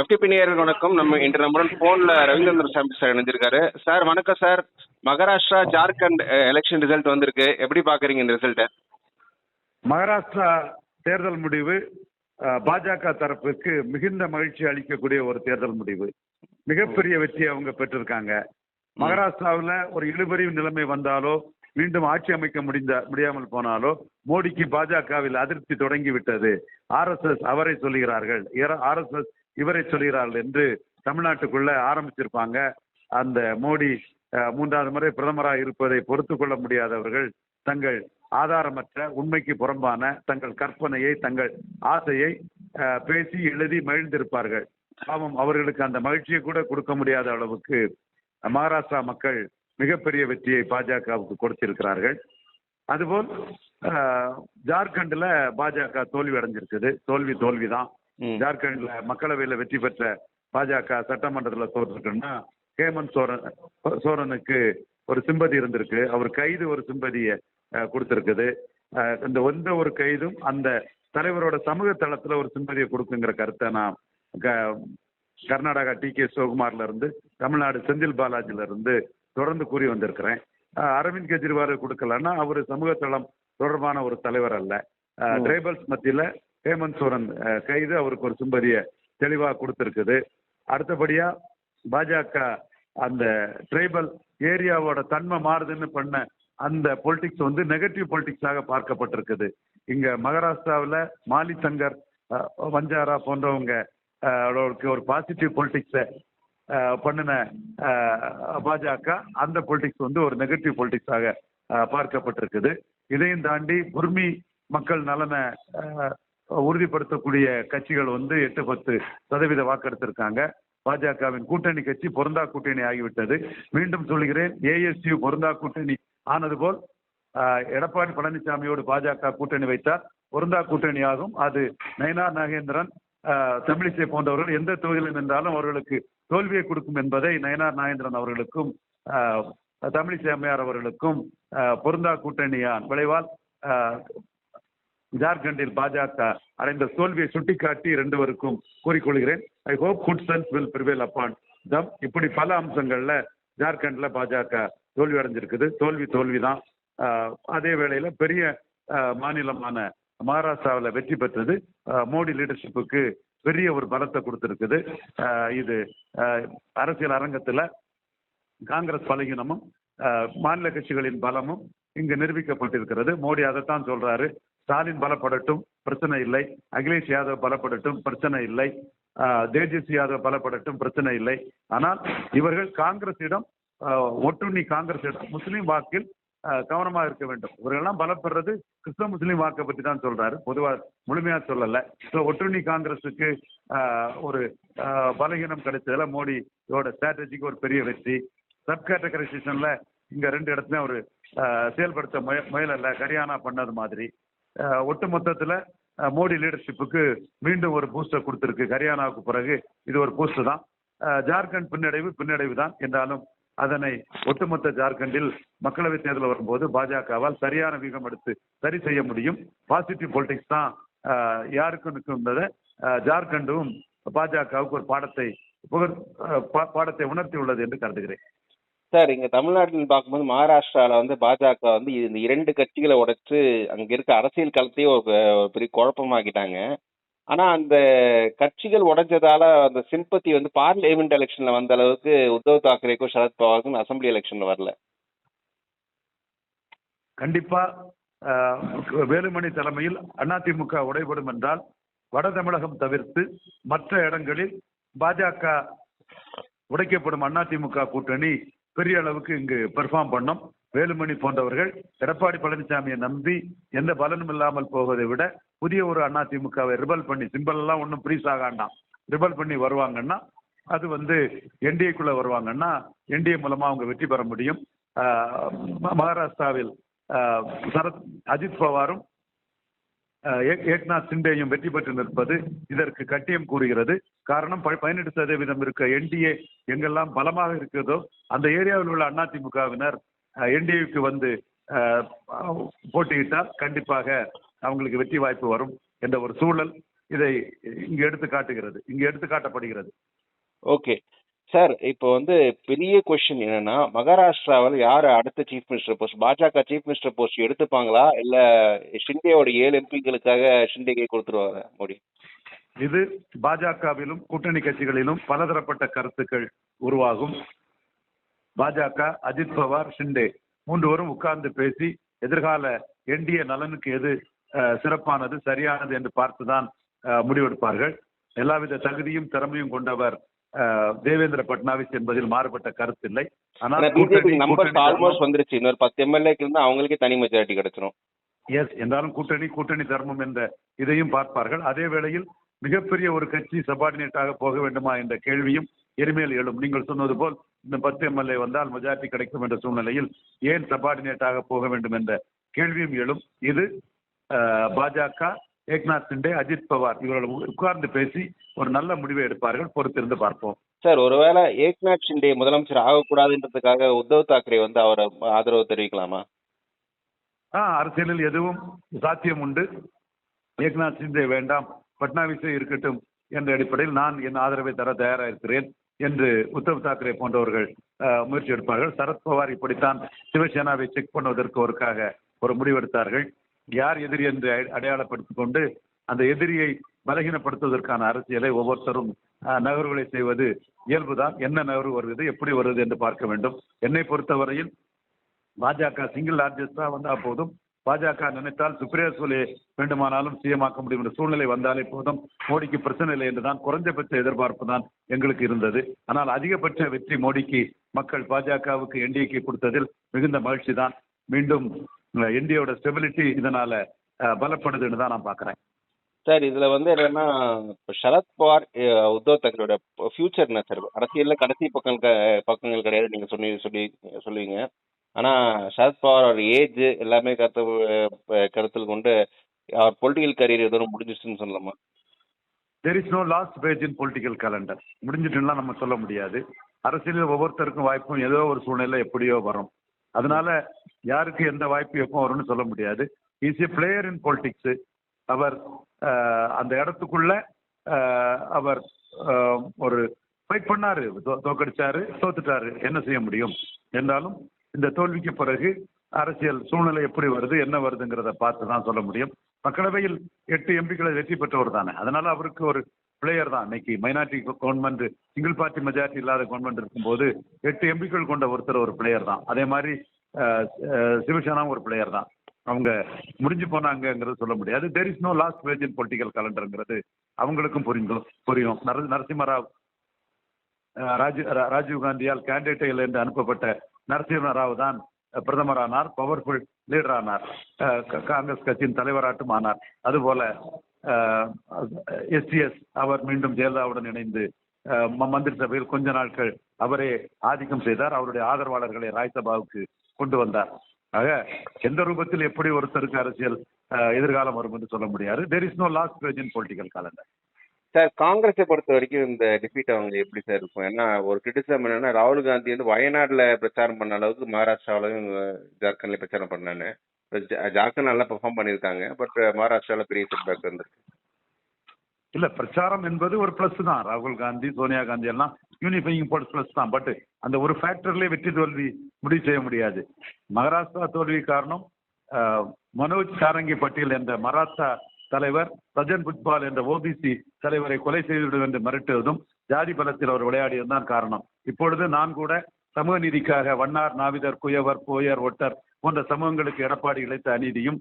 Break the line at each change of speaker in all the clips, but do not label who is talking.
FTP நேயர்கள் வணக்கம். நம்ம இன்று நம்முடன் போன்ல ரவீந்திரன் சாமி சார் இணைஞ்சிருக்காரு சார் வணக்கம் sir. Maharashtra Jharkhand election result வந்திருக்கு. எப்படி பாக்குறீங்க இந்த ரிசல்ட்டை
மகாராஷ்டிரா தேர்தல் முடிவு பாஜக தரப்பிற்கு மிகுந்த மகிழ்ச்சி அளிக்கக்கூடிய ஒரு தேர்தல் முடிவு. மிகப்பெரிய வெற்றியை அவங்க பெற்றிருக்காங்க. மகாராஷ்டிராவில் ஒரு இழுபறி நிலைமை வந்தாலோ மீண்டும் ஆட்சி அமைக்க முடிந்த முடியாமல் போனாலோ மோடிக்கு பாஜகவில் அதிருப்தி தொடங்கி விட்டது. ஆர்எஸ்எஸ் அவரை சொல்லுகிறார்கள். ஆர்எஸ்எஸ் இவரை சொல்கிறார்கள் என்று தமிழ்நாட்டுக்குள்ள ஆரம்பிச்சிருப்பாங்க. அந்த மோடி மூன்றாவது முறை பிரதமராக இருப்பதை பொறுத்து கொள்ள முடியாதவர்கள் தங்கள் ஆதாரமற்ற உண்மைக்கு புறம்பான தங்கள் கற்பனையை தங்கள் ஆசையை பேசி எழுதி மகிழ்ந்திருப்பார்கள். பாவம் அவர்களுக்கு அந்த மகிழ்ச்சியை கூட கொடுக்க முடியாத அளவுக்கு மகாராஷ்டிரா மக்கள் மிகப்பெரிய வெற்றியை பாஜகவுக்கு கொடுத்திருக்கிறார்கள். அதுபோல் ஜார்க்கண்ட்ல பாஜக தோல்வி அடைஞ்சிருக்குது. தோல்வி தோல்விதான். ஜார்க்கண்ட்ல மக்களவையில வெற்றி பெற்ற பாஜக சட்டமன்றத்தில் தோற்றுருக்குன்னா ஹேமந்த் சோரன் சோரனுக்கு ஒரு சிம்பதி இருந்திருக்கு. அவர் கைது ஒரு சிம்பதியை கொடுத்திருக்குது. இந்த எந்த ஒரு கைதும் அந்த தலைவரோட சமூக தளத்துல ஒரு சிம்பதியை கொடுக்குங்கிற கருத்தை நான் கர்நாடகா டி கே சிவகுமார்ல இருந்து தமிழ்நாடு செந்தில் பாலாஜில இருந்து தொடர்ந்து கூறி வந்திருக்கிறேன். அரவிந்த் கெஜ்ரிவால் கொடுக்கலன்னா அவர் சமூக தளம் தொடர்பான ஒரு தலைவர் அல்ல.
ம்.
டிரைபல்ஸ் மத்தியில ஹேமந்த் சோரன் கைது. அவருக்கு ஒரு சிம்பதியை தெளிவாக கொடுத்திருக்குது. அடுத்தபடியா பாஜக அந்த ட்ரைபல் ஏரியாவோட தன்மை மாறுதுன்னு பண்ண அந்த பொலிட்டிக்ஸ் வந்து நெகட்டிவ் பொலிட்டிக்ஸாக பார்க்கப்பட்டிருக்குது. இங்க மகாராஷ்டிராவில் மாலி சங்கர் வஞ்சாரா போன்றவங்க ஒரு பாசிட்டிவ் பொலிட்டிக்ஸை பண்ணின பாஜக அந்த பொலிட்டிக்ஸ் வந்து ஒரு நெகட்டிவ் பொலிட்டிக்ஸாக பார்க்கப்பட்டிருக்குது. இதையும் தாண்டி குர்மி மக்கள் நலனை உறுதிப்படுத்தக்கூடிய கட்சிகள் வந்து எட்டு பத்து சதவீத வாக்கெடுத்திருக்காங்க. பாஜகவின் கூட்டணி கட்சி பொருந்தா கூட்டணி ஆகிவிட்டது. மீண்டும் சொல்கிறேன் ஏஎஸ்யு பொருந்தா கூட்டணி ஆனது போல் ஆஹ், எடப்பாடி பழனிசாமியோடு பாஜக கூட்டணி வைத்தால் பொருந்தா கூட்டணி ஆகும். அது நயனா நாகேந்திரன் ஆஹ், தமிழிசை போன்றவர்கள் எந்த தொகுதியில் நின்றாலும் அவர்களுக்கு தோல்வியை கொடுக்கும் என்பதை நயனார் நாகேந்திரன் அவர்களுக்கும் ஆஹ், தமிழிசை அம்மையார் அவர்களுக்கும் ஆஹ், பொருந்தா கூட்டணியான் விளைவால் ஆஹ், ஜார்க்கண்டில் பாஜக அடைந்த தோல்வியை சுட்டிக்காட்டி ரெண்டுவருக்கும் கூறிக்கொள்கிறேன். I hope good sense will prevail upon them இப்படி பல அம்சங்கள்ல ஜார்க்கண்ட்ல பாஜக தோல்வி அடைஞ்சிருக்குது தோல்வி தோல்விதான். அதே வேளையில பெரிய மாநிலமான மகாராஷ்டிராவில் வெற்றி பெற்றது. மோடி லீடர்ஷிப்புக்கு பெரிய ஒரு பலத்தை கொடுத்திருக்குது. இது அரசியல் அரங்கத்தில் காங்கிரஸ் பலகீனமும் மாநில கட்சிகளின் பலமும் இங்கு நிரூபிக்கப்பட்டிருக்கிறது. மோடி அதைத்தான் சொல்றாரு. ஸ்டாலின் பலப்படட்டும் பிரச்சனை இல்லை. அகிலேஷ் யாதவ் பலப்படட்டும் பிரச்சனை இல்லை. தேஜஸ்வி யாதவ் பலப்படட்டும் பிரச்சனை இல்லை. ஆனால் இவர்கள் காங்கிரசிடம் ஒட்டுண்ணி காங்கிரசிடம் முஸ்லீம் வாக்கில் கவனமாக இருக்க வேண்டும். இவர்கள்லாம் பலப்படுறது கிறிஸ்தவ முஸ்லீம் வாக்கை பற்றி தான் சொல்றாரு. பொதுவாக முழுமையாக சொல்லலை. ஸோ ஒட்டுண்ணி காங்கிரஸுக்கு ஒரு பலகீனம் கிடைச்சதுல மோடியோட ஸ்ட்ராட்டஜிக்கு ஒரு பெரிய வெற்றி. சப் கேட்டகரைசேஷன்ல இங்க ரெண்டு இடத்துலயும் ஒரு செயல்படுத்த முய முயலல்ல ஹரியானா பண்ணது மாதிரி. ஒட்டு மொத்தத்துல மோடி லீடர்ஷிப்புக்கு மீண்டும் ஒரு பூஸ்டர் கொடுத்திருக்கு. ஹரியானாவுக்கு பிறகு இது ஒரு பூஸ்டர் தான். ஜார்க்கண்ட் பின்னடைவு பின்னடைவு தான் என்றாலும் அதனை ஒட்டுமொத்த ஜார்க்கண்டில் மக்களவைத் தேர்தல் வரும்போது பாஜகவால் சரியான வீகம் எடுத்து சரி செய்ய முடியும். பாசிட்டிவ் பொலிட்டிக்ஸ் தான் யாருக்கும் யாருக்கு ஜார்க்கண்டும் பாஜகவுக்கு ஒரு பாடத்தை புகழ் பா- பாடத்தை உணர்த்தி உள்ளது என்று கருதுகிறேன்.
சார் இங்க தமிழ்நாட்டில் பார்க்கும்போது மகாராஷ்டிரால வந்து பாஜக வந்து இந்த இரண்டு கட்சிகளை உடைச்சு அங்க இருக்க அரசியல் களத்தையே ஒரு ஒரு பெரிய குழப்பமாக்கிட்டாங்க. ஆனா அந்த கட்சிகள் உடைஞ்சதால அந்த சிம்பத்தி வந்து பார்லிமெண்ட் எலெக்ஷன்ல வந்த அளவுக்கு உத்தவ் தாக்கரேக்கும் சரத்பவாருக்கும் அசம்பிளி எலெக்ஷன்ல வரல.
கண்டிப்பா வேலுமணி தலைமையில் அதிமுக உடைபடும் என்றால் வட தமிழகம் தவிர்த்து மற்ற இடங்களில் பாஜக உடைக்கப்படும் அதிமுக கூட்டணி பெரிய அளவுக்கு இங்கு பெர்ஃபார்ம் பண்ணோம். வேலுமணி போன்றவர்கள் எடப்பாடி பழனிசாமியை நம்பி எந்த பலனும் இல்லாமல் போவதை விட புதிய ஒரு அதிமுகவை ரிபல் பண்ணி சிம்பிள் எல்லாம் ஒன்றும் ப்ரீஸ் ஆகாண்டாம் ரிபல் பண்ணி வருவாங்கன்னா அது வந்து என்டிஏக்குள்ள வருவாங்கன்னா என்டிஏ மூலமா அவங்க வெற்றி பெற முடியும். மகாராஷ்டிராவில் சரத் அஜித் பவாரும் ஏக்நாத் சிண்டேயும் வெற்றி பெற்று நிற்பது இதற்கு கட்டியம் கூறுகிறது. காரணம் ப- பதினெட்டு சதவீதம் இருக்க என்டிஏ எங்கெல்லாம் பலமாக இருக்கிறதோ அந்த ஏரியாவில் உள்ள அதிமுகவினர் என்டிஏவுக்கு வந்து போட்டியிட்டால் கண்டிப்பாக அவங்களுக்கு வெற்றி வாய்ப்பு வரும் என்ற ஒரு சூழல் இதை இங்கு எடுத்து காட்டுகிறது இங்கு எடுத்து காட்டப்படுகிறது
ஓகே. சார் இப்போ வந்து பெரிய கொஸ்டின் என்னன்னா மகாராஷ்டிராவில் யார் அடுத்த சீஃப் மினிஸ்டர் போஸ்ட் பாஜக சீஃப் மினிஸ்டர் போஸ்ட் எடுத்துப்பாங்களா? இல்ல ஷிண்டேவோட ஏழு எம்பிக்களுக்காக ஷிண்டேக்கே கொடுத்துருவாங்க மோடி?
இது பாஜகவிலும் கூட்டணி கட்சிகளிலும் பலதரப்பட்ட கருத்துக்கள் உருவாகும். பாஜக அஜித் பவார் ஷிண்டே மூன்றுவரும் உட்கார்ந்து பேசி எதிர்கால என்டிஏ நலனுக்கு எது சிறப்பானது சரியானது என்று பார்த்துதான் முடிவெடுப்பார்கள். எல்லாவித தகுதியும் திறமையும் கொண்டவர் தேவேந்திர பட்னாவிஸ் என்பதில் மாறுபட்ட கருத்தில்லை ஆனால்
பிஜேபி நம்பர்ஸ் ஆல்மோஸ்ட் வந்துருச்சு. இன்னொரு பத்து எம்எல்ஏக்கு இருந்தா அவங்களுக்கே தனி மெஜாரிட்டி கிடைச்சிரும்.
எஸ் என்றாலும் கூட்டணி கூட்டணி தர்மம் என்ற இதையும் பார்ப்பார்கள். அதே வேளையில் மிகப்பெரிய ஒரு கட்சி சபார்டினேட்டாக போக வேண்டுமா என்ற கேள்வியும் எரிமேல் எழும். நீங்கள் சொன்னது போல் இந்த பத்து எம்எல்ஏ வந்தால் மெஜாரிட்டி கிடைக்கும் என்ற சூழ்நிலையில் ஏன் சபார்டினேட்டாக போக வேண்டும் என்ற கேள்வியும் எழும். இது பாஜக ஏக்நாத் சிண்டே அஜித் பவார் இவர்கள் உட்கார்ந்து பேசி ஒரு நல்ல முடிவை எடுப்பார்கள். பொறுத்திருந்து பார்ப்போம்.
சார் ஒருவேளை ஏக்நாத் ஷிண்டே முதலமைச்சர் ஆகக்கூடாதுன்றதுக்காக உத்தவ் தாக்கரே வந்து அவரை ஆதரவு தெரிவிக்கலாமா?
ஆ அரசியலில் எதுவும் சாத்தியம் உண்டு. ஏக்நாத் சிந்தே வேண்டாம். பட்னாவிஸே இருக்கட்டும் என்ற அடிப்படையில் நான் என் ஆதரவை தர தயாராக இருக்கிறேன் என்று உத்தவ் தாக்கரே போன்றவர்கள் முயற்சி எடுப்பார்கள். சரத்பவார் இப்படித்தான் சிவசேனாவை செக் பண்ணுவதற்கு ஒருக்காக ஒரு முடிவெடுத்தார்கள். யார் எதிரி என்று அடையாளப்படுத்திக் கொண்டு அந்த எதிரியை பலகீனப்படுத்துவதற்கான அரசியலை ஒவ்வொருத்தரும் நகர்வுகளை செய்வது இயல்புதான். என்ன நகர்வு வருகிறது எப்படி வருது என்று பார்க்க வேண்டும். என்னை பொறுத்தவரையில் பாஜக சிங்கிள் லார்ஜஸ்டா வந்தா போதும். பாஜக நினைத்தால் சுப்ரியா சூலே வேண்டுமானாலும் சிஎம் முடியும் என்ற சூழ்நிலை வந்தாலே போதும். மோடிக்கு பிரச்சனை இல்லை என்றுதான் குறைஞ்சபட்ச எதிர்பார்ப்பு தான் எங்களுக்கு இருந்தது. ஆனால் அதிகபட்ச வெற்றி மோடிக்கு மக்கள் பாஜகவுக்கு என்டிஏக்கு கொடுத்ததில் மிகுந்த மகிழ்ச்சி தான். மீண்டும் என்டிஏவோட ஸ்டெபிலிட்டி இதனால பலப்படுதுன்னு தான் நான் பார்க்கிறேன்.
சார் இதுல வந்து என்னன்னா சரத்பவார் உத்தவ் தாக்கரோட ஃபியூச்சர் என்ன சார்? அரசியல்ல கடைசி பக்கம் க- பக்கங்கள் கிடையாது நீங்க சொல்லி சொல்லி சொல்லுவீங்க. ஆனா சரத்பவார் அவர் ஏஜ் எல்லாமே கருத்து கருத்தில் கொண்டு அவர் பொலிட்டிக்கல் கரியர் எதுவும் முடிஞ்சிச்சுன்னு சொல்லலாமா?
There is no last page in political calendar முடிஞ்சிட்டுலாம் நம்ம சொல்ல முடியாது. அரசியலில் ஒவ்வொருத்தருக்கும் வாய்ப்பும் ஏதோ ஒரு சூழ்நிலை எப்படியோ வரும். அதனால யாருக்கு எந்த வாய்ப்பு எப்போ வரும்னு சொல்ல முடியாது. Is a player in politics அவர் அந்த இடத்துக்குள்ள அவர் ஒரு ஃபைட் பண்ணாரு. தோ- தோக்கடிச்சாரு தோத்துட்டாரு. என்ன செய்ய முடியும்? என்றாலும் இந்த தோல்விக்கு பிறகு அரசியல் சூழ்நிலை எப்படி வருது என்ன வருதுங்கிறத பார்த்து தான் சொல்ல முடியும். மக்களவையில் எட்டு எம்பிக்களை வெற்றி பெற்றவர் தானே. அதனால அவருக்கு ஒரு பிளேயர் தான் இன்னைக்கு. Minority government single party majority இல்லாத கவர்மெண்ட் இருக்கும்போது எட்டு எம்பிக்கள் கொண்ட ஒருத்தர் ஒரு பிளேயர் தான். அதே மாதிரி சிவசேனாவும் ஒரு பிளேயர் தான். அவங்க முடிஞ்சு போனாங்கங்கிறது சொல்ல முடியாது. There is no last page in political கலண்டருங்கிறது அவங்களுக்கும் புரிஞ்சும் புரியும். நரசிம்மராவ் ராஜீவ் ரா- ராஜீவ் காந்தியால் அனுப்பப்பட்ட நரசிம்ம ராவ் தான் பிரதமரானார் பவர்ஃபுல் லீடரானார் காங்கிரஸ் கட்சியின் தலைவராட்டும் ஆனார். அதுபோல எஸ்டிஎஸ் அவர் மீண்டும் ஜெயலலிதாவுடன் இணைந்து மந்திரி சபையில் கொஞ்ச நாட்கள் அவரே ஆதிக்கம் செய்தார். அவருடைய ஆதரவாளர்களை ராஜ்சபாவுக்கு கொண்டு வந்தார். ஆக எந்த ரூபத்தில் எப்படி ஒருத்தருக்கு அரசியல் எதிர்காலம் வரும் என்று சொல்ல முடியாது. There is no last page in political calendar
sir காங்கிரஸை பொறுத்த வரைக்கும் இந்த டிஃபீட் அவங்க எப்படி சார் இருக்கும்? ஏன்னா ஒரு கிரிட்டிசம் என்னன்னா ராகுல் காந்தி வந்து வயநாடுல பிரச்சாரம் பண்ண அளவுக்கு மகாராஷ்டிராவிலையும் ஜார்க்கண்ட்ல பிரச்சாரம் பண்ணானு. ஜார்க்கண்ட் நல்லா பெர்ஃபார்ம் பண்ணியிருக்காங்க. பட் மகாராஷ்டிரால பெரிய செட்பேக் வந்திருக்கு.
இல்ல பிரச்சாரம் என்பது ஒரு பிளஸ் தான். ராகுல் காந்தி சோனியா காந்தி எல்லாம் யூனிஃபைங் பிளஸ் தான். பட் அந்த ஒரு ஃபேக்டர்லயே வெற்றி தோல்வி முடிவு செய்ய முடியாது. மகாராஷ்டிரா தோல்வி காரணம் மனோஜ் சாரங்கி பட்டேல் என்ற மராத்தா தலைவர் சஜன் புட்பால் என்ற ஓபிசி தலைவரை கொலை செய்துவிடும் என்று மிரட்டுவதும் ஜாதி பலத்தில் அவர் விளையாடியதுதான் காரணம். இப்பொழுது நான் கூட சமூக நீதிக்காக வண்ணார் நாவிதர் குயவர் போயர் ஒட்டர் போன்ற சமூகங்களுக்கு எடப்பாடி இழைத்த அநீதியும்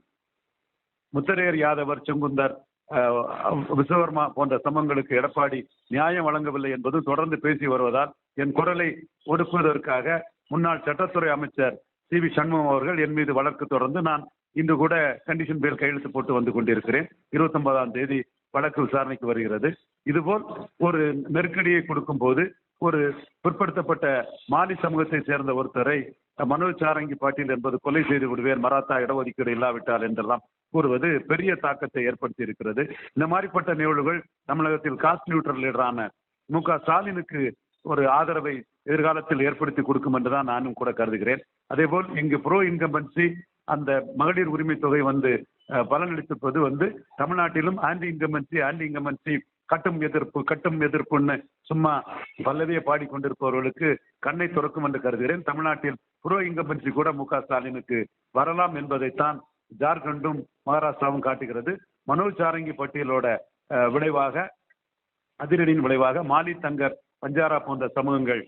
முத்தரையர் யாதவர் செங்குந்தர் விஸ்வவர்மா விஸ்வகர்மா போன்ற சமூகங்களுக்கு எடப்பாடி நியாயம் வழங்கவில்லை என்பதும் தொடர்ந்து பேசி வருவதால் என் குரலை ஒடுக்குவதற்காக முன்னாள் சட்டத்துறை அமைச்சர் சி. வி. சண்முகம் அவர்கள் என் மீது வழக்கு தொடர்ந்து நான் இன்று கூட கண்டிஷன் பேர் கையெழுத்து போட்டு வந்து கொண்டிருக்கிறேன். இருபத்தொன்பதாம் தேதி வழக்கு விசாரணைக்கு வருகிறது. இதுபோல் ஒரு நெருக்கடியை கொடுக்கும் போது ஒரு பிற்படுத்தப்பட்ட மாலி சமூகத்தை சேர்ந்த ஒருத்தரை மனோஜ் சாரங்கி பாட்டீல் என்பது கொலை செய்து விடுவேன் மராத்தா இடஒதுக்கீடு இல்லாவிட்டால் என்றெல்லாம் கூறுவது பெரிய தாக்கத்தை ஏற்படுத்தி இருக்கிறது இந்த மாதிரிப்பட்ட நிகழ்வுகள் தமிழகத்தில் காஸ்ட் நியூட்ரல் லீடரான மு க ஸ்டாலினுக்கு ஒரு ஆதரவை எதிர்காலத்தில் ஏற்படுத்தி கொடுக்கும் என்றுதான் நானும் கூட கருதுகிறேன். அதேபோல் இங்கு ப்ரோ இன்கம்பன்சி அந்த மகளிர் உரிமை தொகை வந்து பலனளித்திருப்பது வந்து தமிழ்நாட்டிலும் ஆன்டி இன்கம்பன்சி ஆன்டி இன்கம்பன்சி கட்டும் எதிர்ப்பு கட்டும் எதிர்ப்புன்னு சும்மா பல்லவியை பாடிக்கொண்டிருப்பவர்களுக்கு கண்ணை துறக்கும் என்று கருதுகிறேன். தமிழ்நாட்டில் புரோ இன்கம்பன்சி கூட மு க ஸ்டாலினுக்கு வரலாம் என்பதைத்தான் ஜார்க்கண்டும் மகாராஷ்டிராவும் காட்டுகிறது. மனோஜ் சாரங்கி பட்டியலோட விளைவாக அதிரடியின் விளைவாக மாலி தங்கர் பஞ்சாரா போன்ற சமூகங்கள்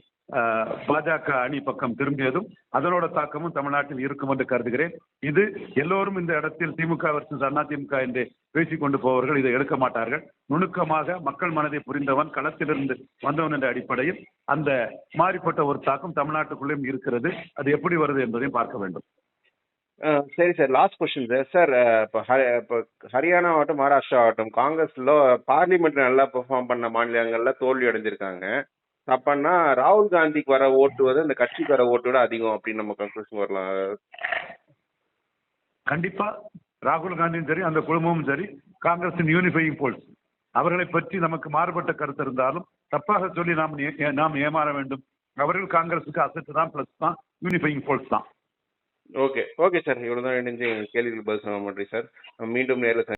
பாஜக அணி பக்கம் திரும்பியதும் அதனோட தாக்கமும் தமிழ்நாட்டில் இருக்கும் என்று கருதுகிறேன். இது எல்லோரும் இந்த இடத்தில் திமுக வர்சஸ் அதிமுக திமுக என்று பேசிக்கொண்டு போவர்கள் இதை எடுக்க மாட்டார்கள். நுணுக்கமாக மக்கள் மனதை புரிந்தவன் களத்திலிருந்து வந்தவன் என்ற அடிப்படையில் அந்த மாறிப்பட்ட ஒரு தாக்கம் தமிழ்நாட்டுக்குள்ளேயும் இருக்கிறது. அது எப்படி வருது என்பதையும் பார்க்க வேண்டும்.
சரி sir last question sir. Sir இப்போ இப்போ ஹரியானா ஆகட்டும் மகாராஷ்டிரா ஆகட்டும் காங்கிரஸ்ல பார்லிமெண்ட் நல்லா பெர்ஃபார்ம் பண்ண மாநிலங்கள்ல தோல்வி அடைஞ்சிருக்காங்க. அப்பன்னா ராகுல் காந்திக்கு வர ஓட்டு வந்து அந்த கட்சிக்கு வர ஓட்டு விட அதிகம் அப்படின்னு நம்ம கன்க்ளூஷன் வரலாம்.
கண்டிப்பா ராகுல் காந்தியும் சரி அந்த குழுமமும் சரி காங்கிரசின் யூனிஃபையிங் போல்ஸ் அவர்களை பற்றி நமக்கு மாறுபட்ட கருத்து இருந்தாலும் தப்பாக சொல்லி நாம் நாம் ஏமாற வேண்டும். அவர்கள் காங்கிரசுக்கு அசட்டு தான் பிளஸ் தான் யூனிஃபையிங் போல்ஸ் தான்.
ஓகே ஓகே சார் இவ்வளோ தான் இணைஞ்சு கேள்விகளுக்கு பதில் சொல்ல மாட்டேன் சார் மீண்டும் நேரில்